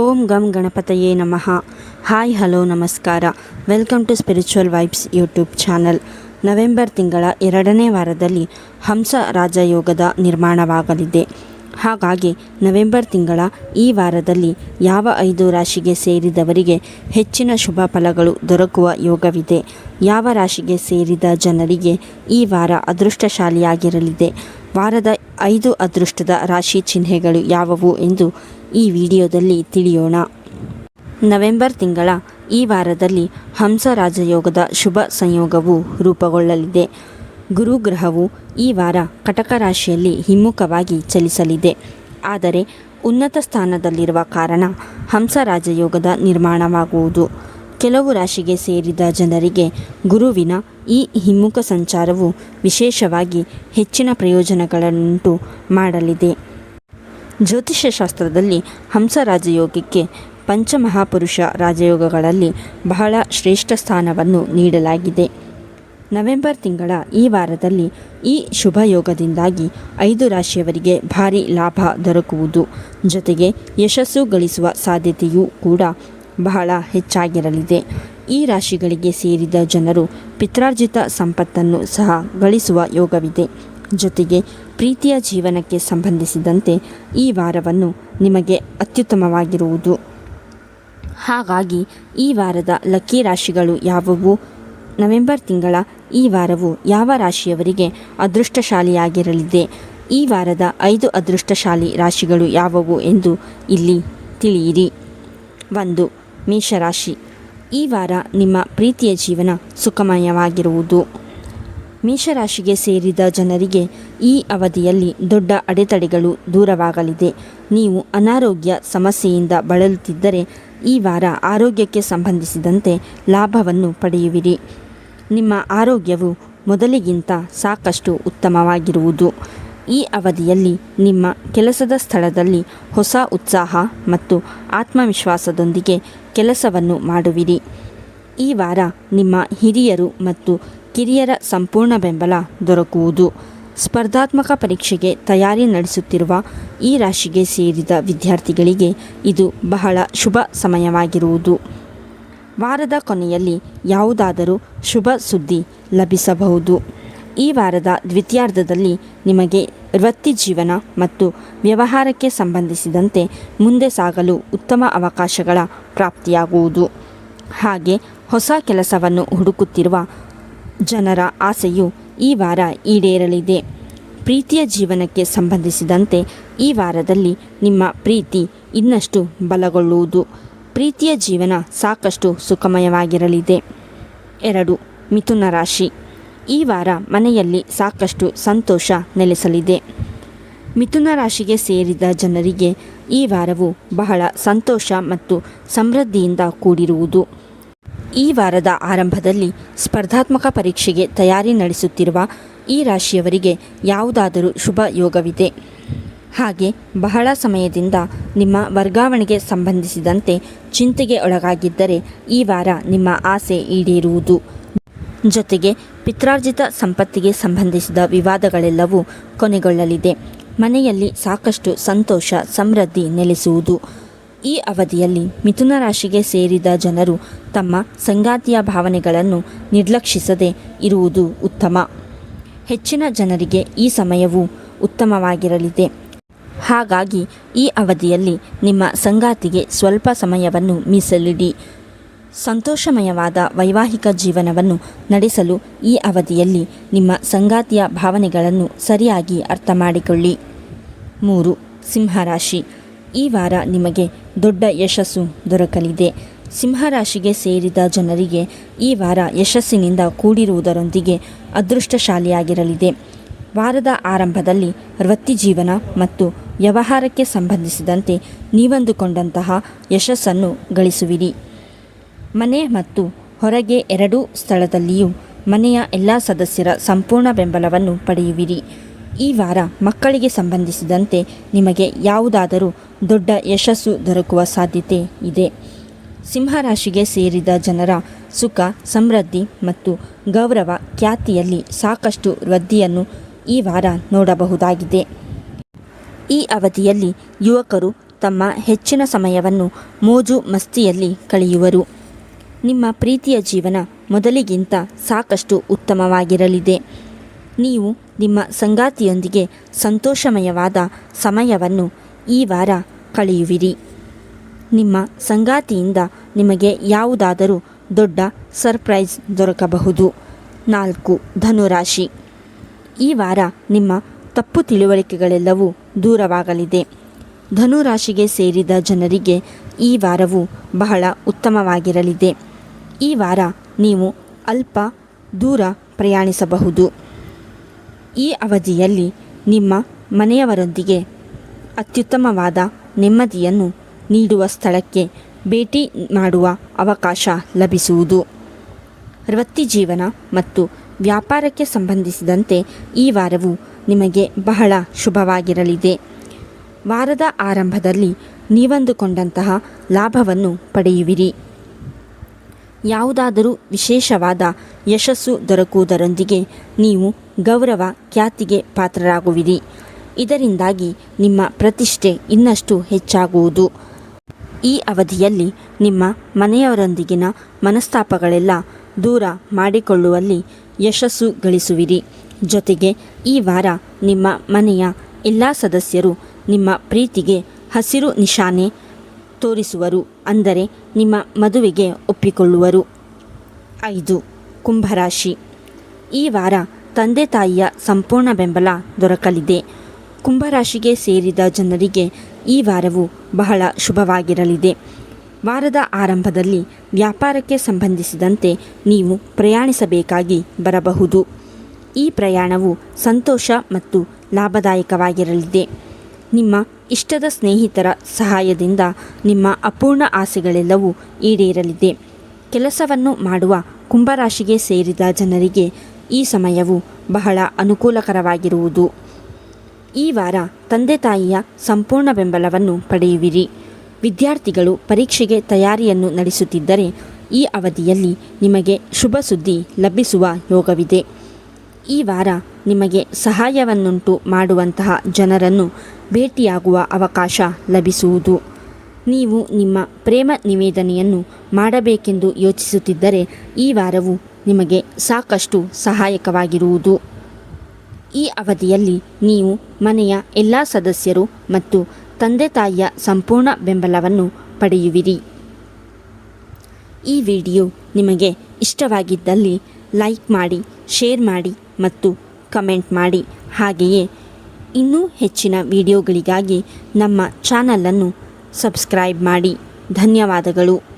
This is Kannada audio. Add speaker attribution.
Speaker 1: ಓಂ ಗಂ ಗಣಪತಯೇ ನಮಃ. ಹಾಯ್, ಹಲೋ, ನಮಸ್ಕಾರ. Welcome to spiritual vibes YouTube channel. November ತಿಂಗಳ ಎರಡನೇ ವಾರದಲ್ಲಿ ಹಂಸ ರಾಜಯೋಗದ ನಿರ್ಮಾಣವಾಗಲಿದೆ. ಹಾಗಾಗಿ ನವೆಂಬರ್ ತಿಂಗಳ ಈ ವಾರದಲ್ಲಿ ಯಾವ ಐದು ರಾಶಿಗೆ ಸೇರಿದವರಿಗೆ ಹೆಚ್ಚಿನ ಶುಭ ಫಲಗಳು ದೊರಕುವ ಯೋಗವಿದೆ. ಯಾವ ರಾಶಿಗೆ ಸೇರಿದ ಜನರಿಗೆ ಈ ವಾರ ಅದೃಷ್ಟಶಾಲಿಯಾಗಿರಲಿದೆ. ವಾರದ ಐದು ಅದೃಷ್ಟದ ರಾಶಿ ಚಿಹ್ನೆಗಳು ಯಾವುವು ಎಂದು ಈ ವಿಡಿಯೋದಲ್ಲಿ ತಿಳಿಯೋಣ. ನವೆಂಬರ್ ತಿಂಗಳ ಈ ವಾರದಲ್ಲಿ ಹಂಸ ರಾಜಯೋಗದ ಶುಭ ಸಂಯೋಗವು ರೂಪುಗೊಳ್ಳಲಿದೆ. ಗುರುಗ್ರಹವು ಈ ವಾರ ಕಟಕ ರಾಶಿಯಲ್ಲಿ ಹಿಮ್ಮುಖವಾಗಿ ಚಲಿಸಲಿದೆ. ಆದರೆ ಉನ್ನತ ಸ್ಥಾನದಲ್ಲಿರುವ ಕಾರಣ ಹಂಸ ರಾಜಯೋಗದ ನಿರ್ಮಾಣವಾಗುವುದು. ಕೆಲವು ರಾಶಿಗೆ ಸೇರಿದ ಜನರಿಗೆ ಗುರುವಿನ ಈ ಹಿಮ್ಮುಖ ಸಂಚಾರವು ವಿಶೇಷವಾಗಿ ಹೆಚ್ಚಿನ ಪ್ರಯೋಜನಗಳನ್ನುಂಟು ಮಾಡಲಿದೆ. ಜ್ಯೋತಿಷ್ಯ ಶಾಸ್ತ್ರದಲ್ಲಿ ಹಂಸ ರಾಜಯೋಗಕ್ಕೆ ಪಂಚಮಹಾಪುರುಷ ರಾಜಯೋಗಗಳಲ್ಲಿ ಬಹಳ ಶ್ರೇಷ್ಠ ಸ್ಥಾನವನ್ನು ನೀಡಲಾಗಿದೆ. ನವೆಂಬರ್ ತಿಂಗಳ ಈ ವಾರದಲ್ಲಿ ಈ ಶುಭ ಯೋಗದಿಂದಾಗಿ ಐದು ರಾಶಿಯವರಿಗೆ ಭಾರಿ ಲಾಭ ದೊರಕುವುದು. ಜೊತೆಗೆ ಯಶಸ್ಸು ಗಳಿಸುವ ಸಾಧ್ಯತೆಯೂ ಕೂಡ ಬಹಳ ಹೆಚ್ಚಾಗಿರಲಿದೆ. ಈ ರಾಶಿಗಳಿಗೆ ಸೇರಿದ ಜನರು ಪಿತ್ರಾರ್ಜಿತ ಸಂಪತ್ತನ್ನು ಸಹ ಗಳಿಸುವ ಯೋಗವಿದೆ. ಜೊತೆಗೆ ಪ್ರೀತಿಯ ಜೀವನಕ್ಕೆ ಸಂಬಂಧಿಸಿದಂತೆ ಈ ವಾರವನ್ನು ನಿಮಗೆ ಅತ್ಯುತ್ತಮವಾಗಿರುವುದು. ಹಾಗಾಗಿ ಈ ವಾರದ ಲಕ್ಕಿ ರಾಶಿಗಳು ಯಾವುವು? ನವೆಂಬರ್ ತಿಂಗಳ ಈ ವಾರವು ಯಾವ ರಾಶಿಯವರಿಗೆ ಅದೃಷ್ಟಶಾಲಿಯಾಗಿರಲಿದೆ? ಈ ವಾರದ ಐದು ಅದೃಷ್ಟಶಾಲಿ ರಾಶಿಗಳು ಯಾವುವು ಎಂದು ಇಲ್ಲಿ ತಿಳಿಯಿರಿ. ಒಂದು, ಮೇಷರಾಶಿ. ಈ ವಾರ ನಿಮ್ಮ ಪ್ರೀತಿಯ ಜೀವನ ಸುಖಮಯವಾಗಿರುವುದು. ಮೇಷರಾಶಿಗೆ ಸೇರಿದ ಜನರಿಗೆ ಈ ಅವಧಿಯಲ್ಲಿ ದೊಡ್ಡ ಅಡೆತಡೆಗಳು ದೂರವಾಗಲಿದೆ. ನೀವು ಅನಾರೋಗ್ಯ ಸಮಸ್ಯೆಯಿಂದ ಬಳಲುತ್ತಿದ್ದರೆ ಈ ವಾರ ಆರೋಗ್ಯಕ್ಕೆ ಸಂಬಂಧಿಸಿದಂತೆ ಲಾಭವನ್ನು ಪಡೆಯುವಿರಿ. ನಿಮ್ಮ ಆರೋಗ್ಯವು ಮೊದಲಿಗಿಂತ ಸಾಕಷ್ಟು ಉತ್ತಮವಾಗಿರುವುದು. ಈ ಅವಧಿಯಲ್ಲಿ ನಿಮ್ಮ ಕೆಲಸದ ಸ್ಥಳದಲ್ಲಿ ಹೊಸ ಉತ್ಸಾಹ ಮತ್ತು ಆತ್ಮವಿಶ್ವಾಸದೊಂದಿಗೆ ಕೆಲಸವನ್ನು ಮಾಡುವಿರಿ. ಈ ವಾರ ನಿಮ್ಮ ಹಿರಿಯರು ಮತ್ತು ಕಿರಿಯರ ಸಂಪೂರ್ಣ ಬೆಂಬಲ ದೊರಕುವುದು. ಸ್ಪರ್ಧಾತ್ಮಕ ಪರೀಕ್ಷೆಗೆ ತಯಾರಿ ನಡೆಸುತ್ತಿರುವ ಈ ರಾಶಿಗೆ ಸೇರಿದ ವಿದ್ಯಾರ್ಥಿಗಳಿಗೆ ಇದು ಬಹಳ ಶುಭ ಸಮಯವಾಗಿರುವುದು. ವಾರದ ಕೊನೆಯಲ್ಲಿ ಯಾವುದಾದರೂ ಶುಭ ಸುದ್ದಿ ಲಭಿಸಬಹುದು. ಈ ವಾರದ ದ್ವಿತೀಯಾರ್ಧದಲ್ಲಿ ನಿಮಗೆ ವೃತ್ತಿ ಜೀವನ ಮತ್ತು ವ್ಯವಹಾರಕ್ಕೆ ಸಂಬಂಧಿಸಿದಂತೆ ಮುಂದೆ ಸಾಗಲು ಉತ್ತಮ ಅವಕಾಶಗಳ ಪ್ರಾಪ್ತಿಯಾಗುವುದು. ಹಾಗೆ ಹೊಸ ಕೆಲಸವನ್ನು ಹುಡುಕುತ್ತಿರುವ ಜನರ ಆಸೆಯು ಈ ವಾರ ಈಡೇರಲಿದೆ. ಪ್ರೀತಿಯ ಜೀವನಕ್ಕೆ ಸಂಬಂಧಿಸಿದಂತೆ ಈ ವಾರದಲ್ಲಿ ನಿಮ್ಮ ಪ್ರೀತಿ ಇನ್ನಷ್ಟು ಬಲಗೊಳ್ಳುವುದು. ಪ್ರೀತಿಯ ಜೀವನ ಸಾಕಷ್ಟು ಸುಖಮಯವಾಗಿರಲಿದೆ. ಎರಡು, ಮಿಥುನ ರಾಶಿ. ಈ ವಾರ ಮನೆಯಲ್ಲಿ ಸಾಕಷ್ಟು ಸಂತೋಷ ನೆಲೆಸಲಿದೆ. ಮಿಥುನ ರಾಶಿಗೆ ಸೇರಿದ ಜನರಿಗೆ ಈ ವಾರವು ಬಹಳ ಸಂತೋಷ ಮತ್ತು ಸಮೃದ್ಧಿಯಿಂದ ಕೂಡಿರುವುದು. ಈ ವಾರದ ಆರಂಭದಲ್ಲಿ ಸ್ಪರ್ಧಾತ್ಮಕ ಪರೀಕ್ಷೆಗೆ ತಯಾರಿ ನಡೆಸುತ್ತಿರುವ ಈ ರಾಶಿಯವರಿಗೆ ಯಾವುದಾದರೂ ಶುಭ ಯೋಗವಿದೆ. ಹಾಗೆ ಬಹಳ ಸಮಯದಿಂದ ನಿಮ್ಮ ವರ್ಗಾವಣೆಗೆ ಸಂಬಂಧಿಸಿದಂತೆ ಚಿಂತೆಗೆ ಒಳಗಾಗಿದ್ದರೆ ಈ ವಾರ ನಿಮ್ಮ ಆಸೆ ಈಡೇರುವುದು. ಜೊತೆಗೆ ಪಿತ್ರಾರ್ಜಿತ ಸಂಪತ್ತಿಗೆ ಸಂಬಂಧಿಸಿದ ವಿವಾದಗಳೆಲ್ಲವೂ ಕೊನೆಗೊಳ್ಳಲಿದೆ. ಮನೆಯಲ್ಲಿ ಸಾಕಷ್ಟು ಸಂತೋಷ, ಸಮೃದ್ಧಿ ನೆಲೆಸುವುದು. ಈ ಅವಧಿಯಲ್ಲಿ ಮಿಥುನ ರಾಶಿಗೆ ಸೇರಿದ ಜನರು ತಮ್ಮ ಸಂಗಾತಿಯ ಭಾವನೆಗಳನ್ನು ನಿರ್ಲಕ್ಷಿಸದೆ ಇರುವುದು ಉತ್ತಮ. ಹೆಚ್ಚಿನ ಜನರಿಗೆ ಈ ಸಮಯವು ಉತ್ತಮವಾಗಿರಲಿದೆ. ಹಾಗಾಗಿ ಈ ಅವಧಿಯಲ್ಲಿ ನಿಮ್ಮ ಸಂಗಾತಿಗೆ ಸ್ವಲ್ಪ ಸಮಯವನ್ನು ಮೀಸಲಿಡಿ. ಸಂತೋಷಮಯವಾದ ವೈವಾಹಿಕ ಜೀವನವನ್ನು ನಡೆಸಲು ಈ ಅವಧಿಯಲ್ಲಿ ನಿಮ್ಮ ಸಂಗಾತಿಯ ಭಾವನೆಗಳನ್ನು ಸರಿಯಾಗಿ ಅರ್ಥ ಮಾಡಿಕೊಳ್ಳಿ ಮೂರು, ಸಿಂಹರಾಶಿ. ಈ ವಾರ ನಿಮಗೆ ದೊಡ್ಡ ಯಶಸ್ಸು ದೊರಕಲಿದೆ. ಸಿಂಹರಾಶಿಗೆ ಸೇರಿದ ಜನರಿಗೆ ಈ ವಾರ ಯಶಸ್ಸಿನಿಂದ ಕೂಡಿರುವುದರೊಂದಿಗೆ ಅದೃಷ್ಟಶಾಲಿಯಾಗಿರಲಿದೆ. ವಾರದ ಆರಂಭದಲ್ಲಿ ವೃತ್ತಿ ಜೀವನ ಮತ್ತು ವ್ಯವಹಾರಕ್ಕೆ ಸಂಬಂಧಿಸಿದಂತೆ ನೀವಂದುಕೊಂಡಂತಹ ಯಶಸ್ಸನ್ನು ಗಳಿಸುವಿರಿ. ಮನೆ ಮತ್ತು ಹೊರಗೆ ಎರಡೂ ಸ್ಥಳದಲ್ಲಿಯೂ ಮನೆಯ ಎಲ್ಲ ಸದಸ್ಯರ ಸಂಪೂರ್ಣ ಬೆಂಬಲವನ್ನು ಪಡೆಯುವಿರಿ. ಈ ವಾರ ಮಕ್ಕಳಿಗೆ ಸಂಬಂಧಿಸಿದಂತೆ ನಿಮಗೆ ಯಾವುದಾದರೂ ದೊಡ್ಡ ಯಶಸ್ಸು ದೊರಕುವ ಸಾಧ್ಯತೆ ಇದೆ. ಸಿಂಹರಾಶಿಗೆ ಸೇರಿದ ಜನರ ಸುಖ, ಸಮೃದ್ಧಿ ಮತ್ತು ಗೌರವ ಖ್ಯಾತಿಯಲ್ಲಿ ಸಾಕಷ್ಟು ವೃದ್ಧಿಯನ್ನು ಈ ವಾರ ನೋಡಬಹುದಾಗಿದೆ. ಈ ಅವಧಿಯಲ್ಲಿ ಯುವಕರು ತಮ್ಮ ಹೆಚ್ಚಿನ ಸಮಯವನ್ನು ಮೋಜು ಮಸ್ತಿಯಲ್ಲಿ ಕಳೆಯುವರು. ನಿಮ್ಮ ಪ್ರೀತಿಯ ಜೀವನ ಮೊದಲಿಗಿಂತ ಸಾಕಷ್ಟು ಉತ್ತಮವಾಗಿರಲಿದೆ. ನೀವು ನಿಮ್ಮ ಸಂಗಾತಿಯೊಂದಿಗೆ ಸಂತೋಷಮಯವಾದ ಸಮಯವನ್ನು ಈ ವಾರ ಕಳೆಯುವಿರಿ. ನಿಮ್ಮ ಸಂಗಾತಿಯಿಂದ ನಿಮಗೆ ಯಾವುದಾದರೂ ದೊಡ್ಡ ಸರ್ಪ್ರೈಸ್ ದೊರಕಬಹುದು. ನಾಲ್ಕು, ಧನುರಾಶಿ. ಈ ವಾರ ನಿಮ್ಮ ತಪ್ಪು ತಿಳುವಳಿಕೆಗಳೆಲ್ಲವೂ ದೂರವಾಗಲಿದೆ. ಧನುರಾಶಿಗೆ ಸೇರಿದ ಜನರಿಗೆ ಈ ವಾರವು ಬಹಳ ಉತ್ತಮವಾಗಿರಲಿದೆ. ಈ ವಾರ ನೀವು ಅಲ್ಪ ದೂರ ಪ್ರಯಾಣಿಸಬಹುದು. ಈ ಅವಧಿಯಲ್ಲಿ ನಿಮ್ಮ ಮನೆಯವರೊಂದಿಗೆ ಅತ್ಯುತ್ತಮವಾದ ನೆಮ್ಮದಿಯನ್ನು ನೀಡುವ ಸ್ಥಳಕ್ಕೆ ಭೇಟಿ ಮಾಡುವ ಅವಕಾಶ ಲಭಿಸುವುದು. ವೃತ್ತಿ ಜೀವನ ಮತ್ತು ವ್ಯಾಪಾರಕ್ಕೆ ಸಂಬಂಧಿಸಿದಂತೆ ಈ ವಾರವು ನಿಮಗೆ ಬಹಳ ಶುಭವಾಗಿರಲಿದೆ. ವಾರದ ಆರಂಭದಲ್ಲಿ ನೀವಂದುಕೊಂಡಂತಹ ಲಾಭವನ್ನು ಪಡೆಯುವಿರಿ. ಯಾವುದಾದರೂ ವಿಶೇಷವಾದ ಯಶಸ್ಸು ದೊರಕುವುದರೊಂದಿಗೆ ನೀವು ಗೌರವ, ಖ್ಯಾತಿಗೆ ಪಾತ್ರರಾಗುವಿರಿ. ಇದರಿಂದಾಗಿ ನಿಮ್ಮ ಪ್ರತಿಷ್ಠೆ ಇನ್ನಷ್ಟು ಹೆಚ್ಚಾಗುವುದು. ಈ ಅವಧಿಯಲ್ಲಿ ನಿಮ್ಮ ಮನೆಯವರೊಂದಿಗಿನ ಮನಸ್ತಾಪಗಳೆಲ್ಲ ದೂರ ಮಾಡಿಕೊಳ್ಳುವಲ್ಲಿ ಯಶಸ್ಸು ಗಳಿಸುವಿರಿ. ಜೊತೆಗೆ ಈ ವಾರ ನಿಮ್ಮ ಮನೆಯ ಎಲ್ಲ ಸದಸ್ಯರು ನಿಮ್ಮ ಪ್ರೀತಿಗೆ ಹಸಿರು ನಿಶಾನೆ ತೋರಿಸುವರು, ಅಂದರೆ ನಿಮ್ಮ ಮದುವೆಗೆ ಒಪ್ಪಿಕೊಳ್ಳುವರು. ಐದು, ಕುಂಭರಾಶಿ. ಈ ವಾರ ತಂದೆ ತಾಯಿಯ ಸಂಪೂರ್ಣ ಬೆಂಬಲ ದೊರಕಲಿದೆ. ಕುಂಭರಾಶಿಗೆ ಸೇರಿದ ಜನರಿಗೆ ಈ ವಾರವು ಬಹಳ ಶುಭವಾಗಿರಲಿದೆ. ವಾರದ ಆರಂಭದಲ್ಲಿ ವ್ಯಾಪಾರಕ್ಕೆ ಸಂಬಂಧಿಸಿದಂತೆ ನೀವು ಪ್ರಯಾಣಿಸಬೇಕಾಗಿ ಬರಬಹುದು. ಈ ಪ್ರಯಾಣವು ಸಂತೋಷ ಮತ್ತು ಲಾಭದಾಯಕವಾಗಿರಲಿದೆ. ನಿಮ್ಮ ಇಷ್ಟದ ಸ್ನೇಹಿತರ ಸಹಾಯದಿಂದ ನಿಮ್ಮ ಅಪೂರ್ಣ ಆಸೆಗಳೆಲ್ಲವೂ ಈಡೇರಲಿದೆ. ಕೆಲಸವನ್ನು ಮಾಡುವ ಕುಂಭರಾಶಿಗೆ ಸೇರಿದ ಜನರಿಗೆ ಈ ಸಮಯವು ಬಹಳ ಅನುಕೂಲಕರವಾಗಿರುವುದು. ಈ ವಾರ ತಂದೆ ತಾಯಿಯ ಸಂಪೂರ್ಣ ಬೆಂಬಲವನ್ನು ಪಡೆಯುವಿರಿ. ವಿದ್ಯಾರ್ಥಿಗಳು ಪರೀಕ್ಷೆಗೆ ತಯಾರಿಯನ್ನು ನಡೆಸುತ್ತಿದ್ದರೆ ಈ ಅವಧಿಯಲ್ಲಿ ನಿಮಗೆ ಶುಭ ಸುದ್ದಿ ಲಭಿಸುವ ಯೋಗವಿದೆ. ಈ ವಾರ ನಿಮಗೆ ಸಹಾಯವನ್ನುಂಟು ಮಾಡುವಂತಹ ಜನರನ್ನು ಭೇಟಿಯಾಗುವ ಅವಕಾಶ ಲಭಿಸುವುದು. ನೀವು ನಿಮ್ಮ ಪ್ರೇಮ ನಿವೇದನೆಯನ್ನು ಮಾಡಬೇಕೆಂದು ಯೋಚಿಸುತ್ತಿದ್ದರೆ ಈ ವಾರವು ನಿಮಗೆ ಸಾಕಷ್ಟು ಸಹಾಯಕವಾಗಿರುವುದು. ಈ ಅವಧಿಯಲ್ಲಿ ನೀವು ಮನೆಯ ಎಲ್ಲ ಸದಸ್ಯರು ಮತ್ತು ತಂದೆ ತಾಯಿಯ ಸಂಪೂರ್ಣ ಬೆಂಬಲವನ್ನು ಪಡೆಯುವಿರಿ. ಈ ವಿಡಿಯೋ ನಿಮಗೆ ಇಷ್ಟವಾಗಿದ್ದಲ್ಲಿ ಲೈಕ್ ಮಾಡಿ, ಶೇರ್ ಮಾಡಿ ಮತ್ತು ಕಮೆಂಟ್ ಮಾಡಿ. ಹಾಗೆಯೇ ಇನ್ನೂ ಹೆಚ್ಚಿನ ವಿಡಿಯೋಗಳಿಗಾಗಿ ನಮ್ಮ ಚಾನಲನ್ನು ಸಬ್ಸ್ಕ್ರೈಬ್ ಮಾಡಿ. ಧನ್ಯವಾದಗಳು.